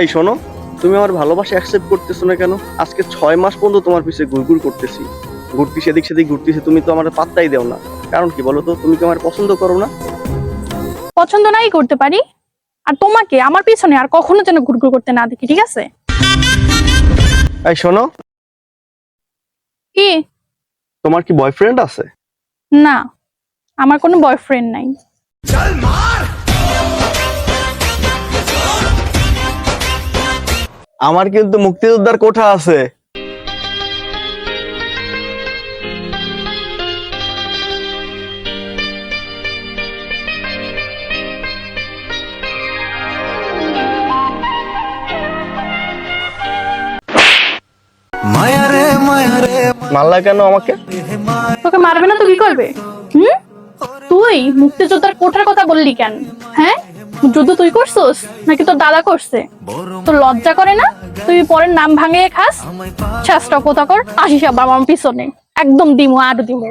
এই শোনো তুমি আমার ভালোবাসা অ্যাকসেপ্ট করতেছো না কেন? আজকে ছয় মাস পর্যন্ত তোমার পিছে ঘুরঘুর করতেছি। ঘুরতি সেদিক সেদিক ঘুরতেছি তুমি তো আমার পাত্তাই দেও না। কারণ কি বলো তো তুমি কি আমার পছন্দ করো না? পছন্দ নাই করতে পারি। আর তোমাকে আমার পিছনে আর কখনো যেন ঘুরঘুর করতে না দেখি ঠিক আছে? এই শোনো। কি? তোমার কি বয়ফ্রেন্ড আছে? না আমার কোনো বয়ফ্রেন্ড নাই। আমার কিন্তু মুক্তিযোদ্ধার কোঠা আছে। মায়ারে মায়ারে মারলা কেন আমাকে? তোকে মারবে না তো কি করবে? হুম? তুই মুক্তিযোদ্ধার কোঠার কথা বললি কেন? হ্যাঁ? যুদ্ধ তুই করছিস? নাকি তোর দাদা করছে? তোর লজ্জা করে না? তুই পরের নাম ভাঙিয়ে খাস? চেষ্টা কোথা কর? আসিস আবার আমার পিছনে। একদম দিমু আর দিমু